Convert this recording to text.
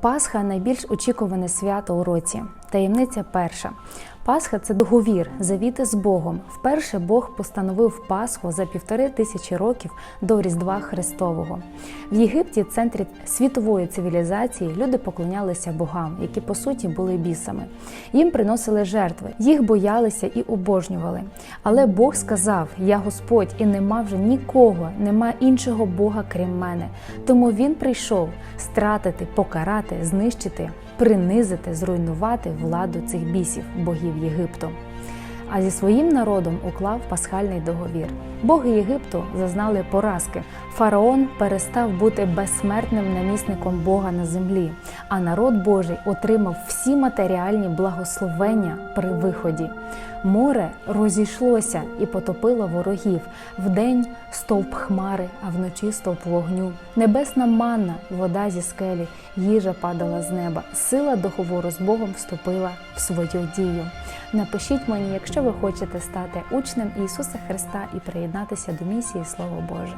Пасха найбільш очікуване свято у році. Таємниця перша. Пасха це договір, завіти з Богом. Вперше Бог постановив Пасху за півтори тисячі років до Різдва Христового. В Єгипті, центрі світової цивілізації, люди поклонялися богам, які по суті були бісами. Їм приносили жертви, їх боялися і обожнювали. Але Бог сказав: Я Господь, і нема вже нікого, нема іншого Бога, крім мене. Тому він прийшов стратити, покарати, знищити, принизити, зруйнувати владу цих бісів, богів Єгипту. А зі своїм народом уклав пасхальний договір. Боги Єгипту зазнали поразки. Фараон перестав бути безсмертним намісником Бога на землі, а народ Божий отримав всі матеріальні благословення при виході. Море розійшлося і потопило ворогів. Вдень стовп хмари, а вночі стовп вогню. Небесна манна, вода зі скелі, їжа падала з неба. Сила договору з Богом вступила в свою дію. Напишіть мені, якщо ви хочете стати учнем Ісуса Христа і приєднатися до місії Слово Боже.